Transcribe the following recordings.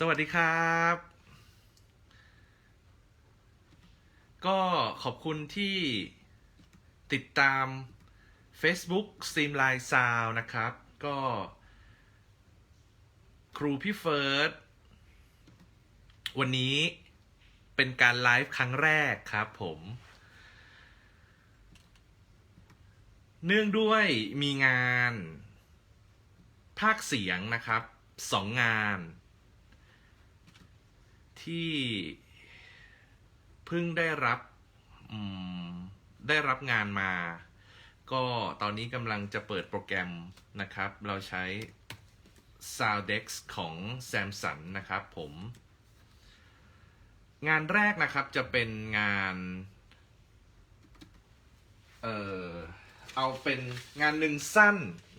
สวัสดีครับ ก็ขอบคุณที่ติดตาม Facebook Streamline Sound นะครับ ก็ ครูพี่เฟิร์สวันนี้เป็นการไลฟ์ครั้งแรกครับผม เนื่องด้วยมีงาน ภาคเสียงนะครับสองงาน ที่เพิ่งได้รับได้รับงานมา ก็ตอนนี้กำลังจะเปิดโปรแกรมนะครับ เราใช้ Soundex ของ Samsung นะครับผม งานแรกนะครับจะเป็นงานเออเอาเป็นงานหนึ่งสั้น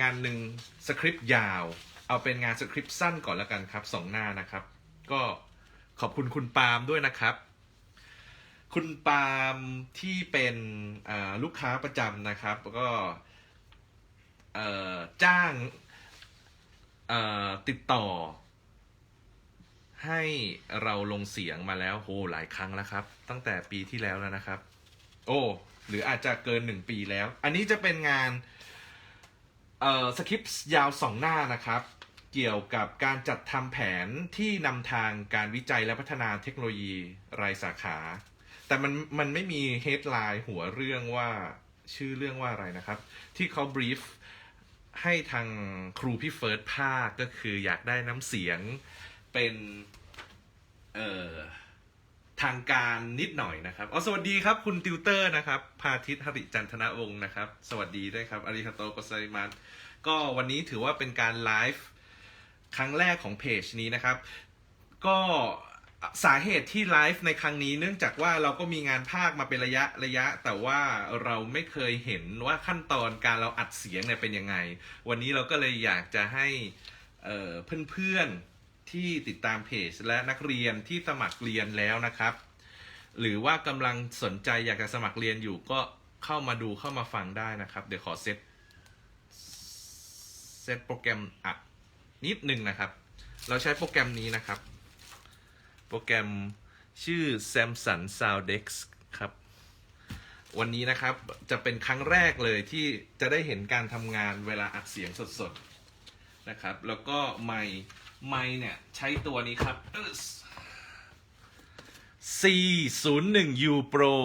งานหนึ่งสคริปต์ยาว เอาเป็นงานสคริปต์สั้นก่อนแล้วกันครับสองหน้านะครับ ก็ ขอบคุณคุณปาล์มด้วยนะครับ คุณปาล์มที่เป็นลูกค้าประจำนะครับแล้วก็จ้างติดต่อ ให้เราลงเสียงมาแล้วโหหลายครั้งแล้วครับ ตั้งแต่ปีที่แล้วแล้วนะครับ โอ้หรืออาจจะเกินหนึ่งปีแล้ว อันนี้จะเป็นงานเอ่อสคริปต์ยาวสองหน้านะครับ เกี่ยวกับการจัดทำแผนที่นำทางการวิจัยและพัฒนาเทคโนโลยีรายสาขา แต่มันมันไม่มีเฮดไลน์หัวเรื่องว่าชื่อเรื่องว่าอะไรนะครับ ที่เขาบรีฟให้ทางครูพี่เฟิร์สภาคก็คืออยากได้น้ำเสียงเป็นเอ่อทางการนิดหน่อยนะครับอ๋อสวัสดีครับคุณติวเตอร์นะครับ พาทิตหริจันทนาวงศ์นะครับ สวัสดีด้วยครับอาริฮาโตกไซมัสก็วันนี้ถือว่าเป็นการไลฟ์ ครั้งแรกของเพจนี้นะครับ ก็สาเหตุที่ไลฟ์ในครั้งนี้เนื่องจากว่าเราก็มีงานภาคมาเป็นระยะระยะ แต่ว่าเราไม่เคยเห็นว่าขั้นตอนการเราอัดเสียงเนี่ยเป็นยังไง วันนี้เราก็เลยอยากจะให้เเพื่อนๆที่ติดตามเพจและนักเรียนที่สมัครเรียนแล้วนะครับ หรือว่ากำลังสนใจอยากจะสมัครเรียนอยู่ก็เข้ามาดูเข้ามาฟังได้นะครับ เดี๋ยวขอเซตเซตโปรแกรมอัด นิดหนึ่งนะครับ เราใช้โปรแกรมนี้นะครับ โปรแกรมชื่อ Samsung Soundex ครับ วันนี้นะครับจะเป็นครั้งแรกเลยที่จะได้เห็นการทำงานเวลาอัดเสียงสดๆนะครับ แล้วก็ไมค์ไมค์เนี่ยใช้ตัวนี้ครับ C01U Pro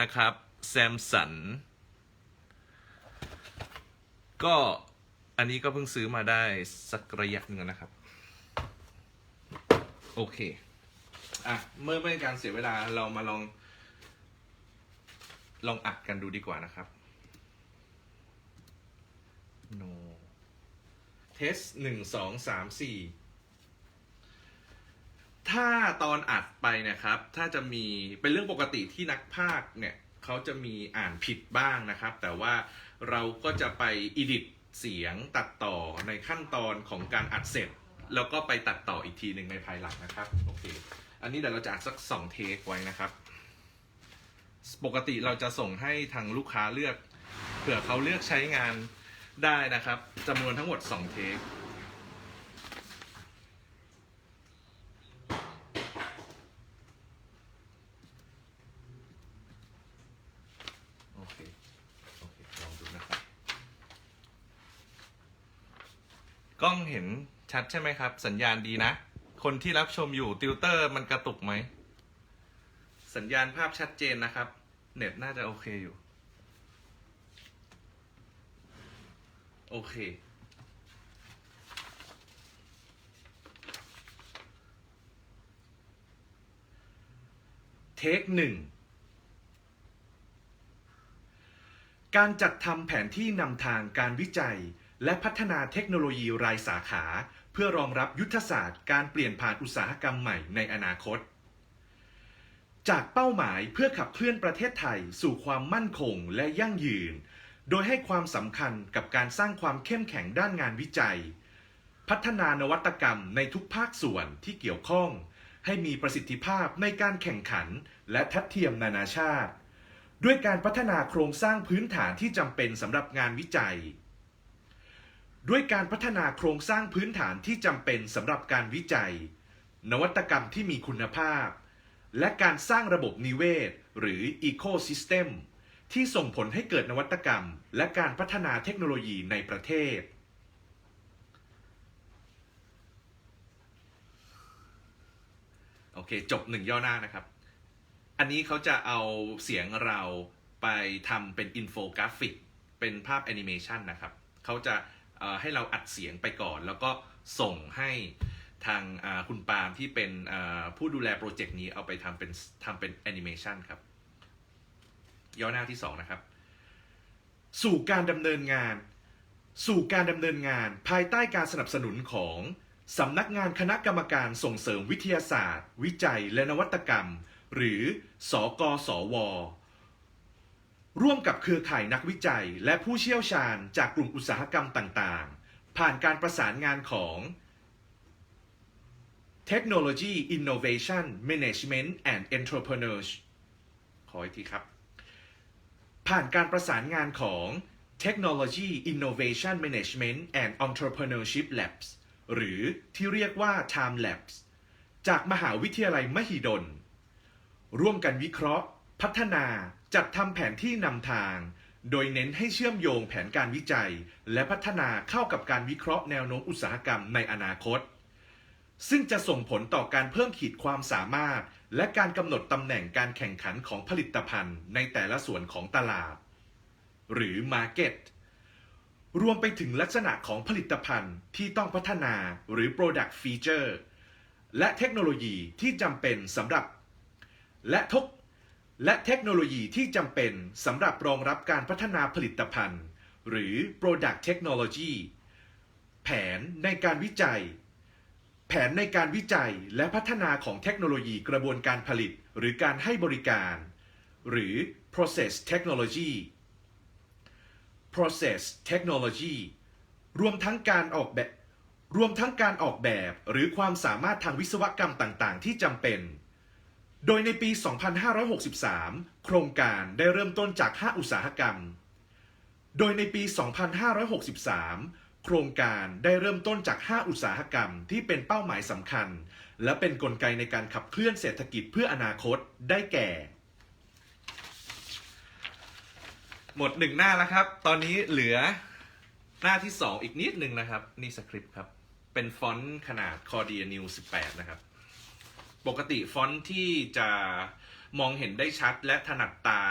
นะครับ Samsung ก็ อันนี้ก็เพิ่งซื้อมาได้สักระยะหนึ่งแล้วนะครับ โอเค อะ เมื่อไม่การเสียเวลาเรามาลอง ลองอัดกันดูดีกว่านะครับ no test หนึ่งสองสามสี่ถ้าตอนอัดไปนะครับ ถ้าจะมีเป็นเรื่องปกติที่นักพากเนี่ยเขาจะมีอ่านผิดบ้างนะครับ แต่ว่าเราก็จะไปอิดิต เสียงตัดต่อในขั้นตอนของการอัดเสร็จ แล้วก็ไปตัดต่ออีกทีหนึ่งในภายหลังนะครับโอเคอันนี้เดี๋ยวเราจะอัดสักสองเทคไว้นะครับ ปกติเราจะส่งให้ทางลูกค้าเลือกเผื่อเขาเลือกใช้งานได้นะครับจำนวนทั้งหมด2เทค โอเค โอเค ลองดูนะครับ กล้องเห็นชัดใช่ไหมครับ สัญญาณดีนะ คนที่รับชมอยู่ติวเตอร์มันกระตุกไหม สัญญาณภาพชัดเจนนะครับ เน็ตน่าจะโอเคอยู่ โอเค เทคหนึ่งการจัดทำแผนที่นำทางการวิจัย และพัฒนาเทคโนโลยีรายสาขา เพื่อรองรับยุทธศาสตร์การเปลี่ยนผ่านอุตสาหกรรมใหม่ในอนาคต จากเป้าหมายเพื่อขับเคลื่อนประเทศไทยสู่ความมั่นคงและยั่งยืน โดยให้ความสำคัญกับการสร้างความเข้มแข็งด้านงานวิจัย พัฒนานวัตกรรมในทุกภาคส่วนที่เกี่ยวข้อง ให้มีประสิทธิภาพในการแข่งขันและทัดเทียมนานาชาติ ด้วยการพัฒนาโครงสร้างพื้นฐานที่จำเป็นสำหรับงานวิจัย ด้วยการพัฒนาโครงสร้างพื้นฐานที่จำเป็นสำหรับการวิจัย นวัตกรรมที่มีคุณภาพ และการสร้างระบบนิเวศ หรือ Ecosystem ที่ส่งผลให้เกิดนวัตกรรม และการพัฒนาเทคโนโลยีในประเทศ โอเค จบหนึ่งย่อหน้านะครับ อันนี้เขาจะเอาเสียงเราไปทำเป็นอินโฟกราฟิก เป็นภาพแอนิเมชันนะครับ เขาจะ ให้เราอัดเสียงไปก่อน แล้วก็ส่งให้ทางคุณปาล์มที่เป็นผู้ดูแลโปรเจกต์นี้เอาไปทำเป็นทำเป็นแอนิเมชันครับ ย่อหน้าที่สองนะครับ สู่การดำเนินงาน สู่การดำเนินงานภายใต้การสนับสนุนของสำนักงานคณะกรรมการส่งเสริมวิทยาศาสตร์ วิจัยและนวัตกรรม หรือ สกสว ร่วมกับเครือข่ายนักวิจัย และผู้เชี่ยวชาญจากกลุ่มอุตสาหกรรมต่างๆ ผ่านการประสานงานของ Technology Innovation Management and Entrepreneurs ขออีกทีครับ ผ่านการประสานงานของ Technology Innovation Management and Entrepreneurship Labs หรือที่เรียกว่า Time Labs จากมหาวิทยาลัยมหิดล ร่วมกันวิเคราะห์ พัฒนา จัดทำแผนที่นำทาง โดยเน้นให้เชื่อมโยงแผนการวิจัย และพัฒนาเข้ากับการวิเคราะห์แนวโน้มอุตสาหกรรมในอนาคต ซึ่งจะส่งผลต่อการเพิ่มขีดความสามารถ และการกำหนดตำแหน่งการแข่งขันของผลิตภัณฑ์ในแต่ละส่วนของตลาด หรือ Market รวมไปถึงลักษณะของผลิตภัณฑ์ที่ต้องพัฒนาหรือ Product Feature และเทคโนโลยีที่จำเป็นสำหรับ และทก และเทคโนโลยีที่จำเป็นสำหรับรองรับการพัฒนาผลิตภัณฑ์ หรือ Product Technology แผนในการวิจัย แผนในการวิจัยและพัฒนาของเทคโนโลยีกระบวนการผลิต หรือการให้บริการ หรือ process technology process technology รวมทั้งการออกแบบ รวมทั้งการออกแบบหรือความสามารถทางวิศวกรรมต่าง ๆ ที่จำเป็น โดยในปี 2563 โครงการได้เริ่มต้นจาก 5 อุตสาหกรรม โดยในปี 2563 โครงการได้เริ่มต้นจาก 5 อุตสาหกรรมที่เป็นเป้าหมายสำคัญ และเป็นนกลไกในการขับเคลื่อนเศรษฐกิจเพื่ออนาคต ได้แก่ หมดหนึ่งหน้าแล้วครับ ตอนนี้เหลือหน้าที่สองอีกนิดหนึ่งนะครับ นี่สคริปต์ครับ เป็นฟอนต์ขนาด Cordia New 18 นะครับ ปกติฟอนต์ที่จะมองเห็นได้ชัดและถนัดตา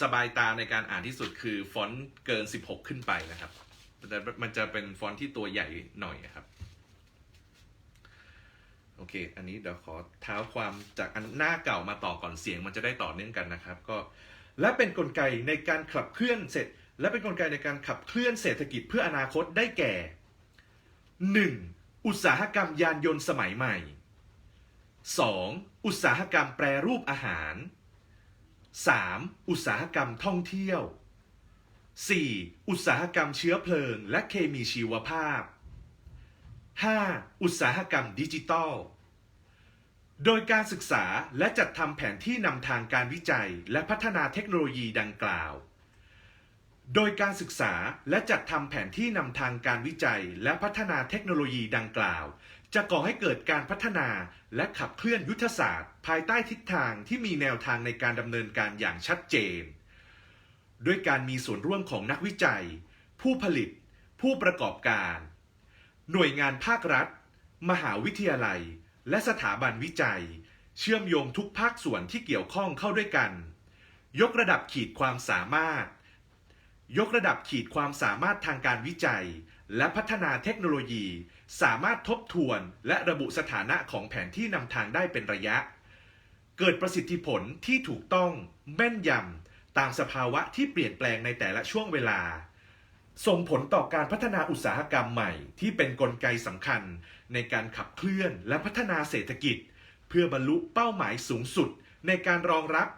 สบายตาในการอ่านที่สุดคือฟอนต์เกิน 16 ขึ้นไปนะครับแต่มันจะเป็นฟอนต์ที่ตัวใหญ่หน่อยครับ โอเค อันนี้เดี๋ยวขอเท้าความจากอันหน้าเก่ามาต่อก่อนเสียงมันจะได้ต่อเนื่องกันนะครับ ก็และเป็นนกลไกในการขับเคลื่อนเสร็จ และเป็นนกลไกในการขับเคลื่อนเศรษฐกิจเพื่ออนาคตได้แก่ 1. อุตสาหกรรมยานยนต์สมัยใหม่ 2. อุตสาหกรรมแปรรูปอาหาร 3. อุตสาหกรรมท่องเที่ยว 4. อุตสาหกรรมเชื้อเพลิง และเคมีชีวภาพ 5. อุตสาหกรรมดิจิทัล โดยการศึกษาและจัดทำแผนที่นำทางการวิจัย และพัฒนาเทคโนโลยีดังกล่าว โดยการศึกษาและจัดทำแผนที่นำทางการวิจัย และพัฒนาเทคโนโลยีดังกล่าว จะก่อให้เกิดการพัฒนาและขับเคลื่อนยุทธศาสตร์ ภายใต้ทิศทางที่มีแนวทางในการดำเนินการอย่างชัดเจน ด้วยการมีส่วนร่วมของนักวิจัย ผู้ผลิต ผู้ประกอบการ หน่วยงานภาครัฐ มหาวิทยาลัย และสถาบันวิจัย เชื่อมโยงทุกภาคส่วนที่เกี่ยวข้องเข้าด้วยกัน ยกระดับขีดความสามารถ ยกระดับขีดความสามารถทางการวิจัย และพัฒนาเทคโนโลยี สามารถทบทวนและระบุสถานะของแผนที่นำทางได้เป็นระยะ เกิดประสิทธิผลที่ถูกต้องแม่นยำตามสภาวะที่เปลี่ยนแปลงในแต่ละช่วงเวลา ส่งผลต่อการพัฒนาอุตสาหกรรมใหม่ ที่เป็นนกลไกสำคัญ ในการขับเคลื่อนและพัฒนาเศรษฐกิจ เพื่อบรรลุเป้าหมายสูงสุดในการรองรับ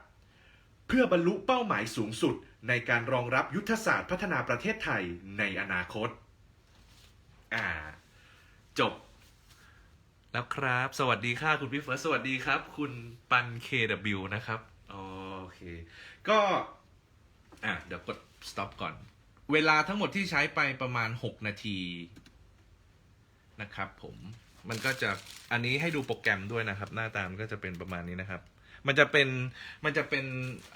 เพื่อบรรลุเป้าหมายสูงสุดในการรองรับยุทธศาสตร์พัฒนาประเทศไทยในอนาคต อ่า จบ แล้วครับ สวัสดีค่ะคุณพี่เฟิร์สสวัสดีครับ คุณปัน KW นะครับโอเค ก็ อะ เดี๋ยวกด stop ก่อน เวลาทั้งหมดที่ใช้ไปประมาณ 6 นาทีนะครับผม มันก็จะ อันนี้ให้ดูโปรแกรมด้วยนะครับ หน้าตามนก็จะเป็นประมาณนี้นะครับ มันจะเป็น มันจะเป็น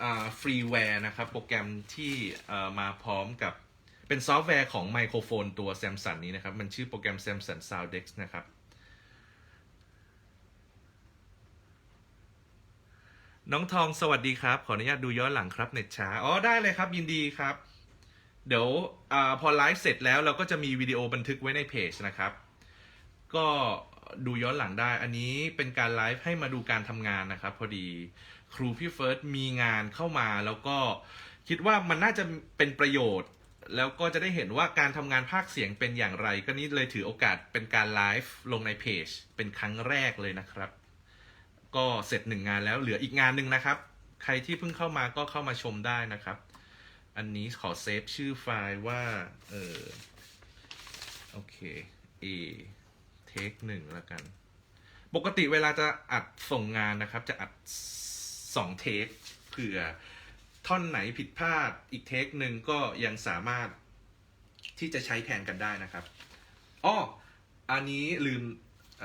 อ่าฟรีแวร์นะครับ โปรแกรมที่เอ่อมาพร้อมกับ เป็นซอฟต์แวร์ของไมโครโฟนตัว Samsung นี้นะครับ มันชื่อโปรแกรม Samsung Soundex นะครับ น้องทองสวัสดีครับ ขออนุญาตดูย้อนหลังครับเน็ตช้า อ๋อ ได้เลยครับยินดีครับ เดี๋ยวอพอไลฟ์เสร็จแล้วเราก็จะมีวิดีโอบันทึกไว้ในเพจนะครับ ก็ดูย้อนหลังได้ อันนี้เป็นการไลฟ์ให้มาดูการทำงานนะครับ พอดีครูพี่เฟิร์สมีงานเข้ามาแล้วก็คิดว่ามันน่าจะเป็นประโยชน์ แล้วก็จะได้เห็นว่าการทำงานภาคเสียงเป็นอย่างไร ก็นี่เลยถือโอกาสเป็นการไลฟ์ลงในเพจ เป็นครั้งแรกเลยนะครับ ก็เสร็จหนึ่งงานแล้วเหลืออีกงานหนึ่งนะครับ ใครที่เพิ่งเข้ามาก็เข้ามาชมได้นะครับ อันนี้ขอเซฟชื่อไฟล์ว่า เออโอเค A เทคหนึ่งแล้วกัน ปกติเวลาจะอัดส่งงานนะครับ จะอัดสองเทคเผื่อ ท่อนไหนผิดพลาดอีกเทคหนึ่งก็ยังสามารถที่จะใช้แทนกันได้นะครับอ้ออันนี้ลืมอ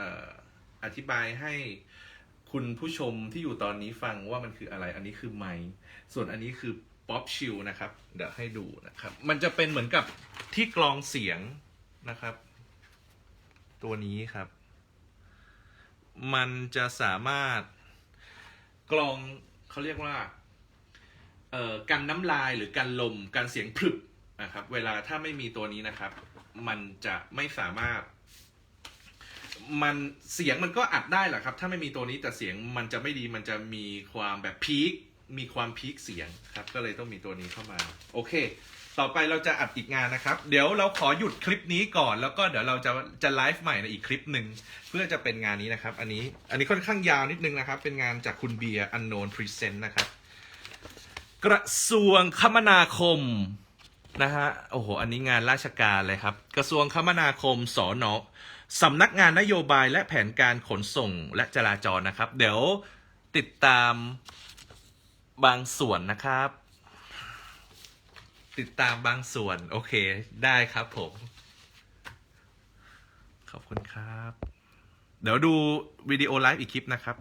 อธิบายให้คุณผู้ชมที่อยู่ตอนนี้ฟังว่ามันคืออะไร อันนี้คือไมค์ส่วนอันนี้คือป๊อปชิลนะครับ เดี๋ยวให้ดูนะครับ มันจะเป็นเหมือนกับที่กรองเสียงนะครับ ตัวนี้ครับ มันจะสามารถกรองเขาเรียกว่า กันน้ำลายหรือกันลมกันเสียงพรึบนะครับ เวลาถ้าไม่มีตัวนี้นะครับ มันจะไม่สามารถ มันเสียงมันก็อัดได้แหละครับ ถ้าไม่มีตัวนี้แต่เสียงมันจะไม่ดีมันจะมีความแบบพีคมีความพีคเสียงครับ ก็เลยต้องมีตัวนี้เข้ามา โอเค ต่อไปเราจะอัดอีกงานนะครับ เดี๋ยวเราขอหยุดคลิปนี้ก่อน แล้วก็เดี๋ยวเราจะจะไลฟ์ใหม่ในอีกคลิปหนึ่งเพื่อจะเป็นงานนี้นะครับ อันนี้อันนี้ค่อนข้างยาวนิดนึงนะครับ เป็นงานจากคุณเบียร์ unknown present นะครับ กระทรวงคมนาคมนะฮะโอ้โหอันนี้งานราชการเลยครับ กระทรวงคมนาคมสอนอสำนักงานนโยบายและแผนการขนส่งและจราจรนะครับ เดี๋ยวติดตามบางส่วนนะครับ ติดตามบางส่วน โอเคได้ครับผม ขอบคุณครับ เดี๋ยวดูวิดีโอไลฟ์อีกคลิปนะครับ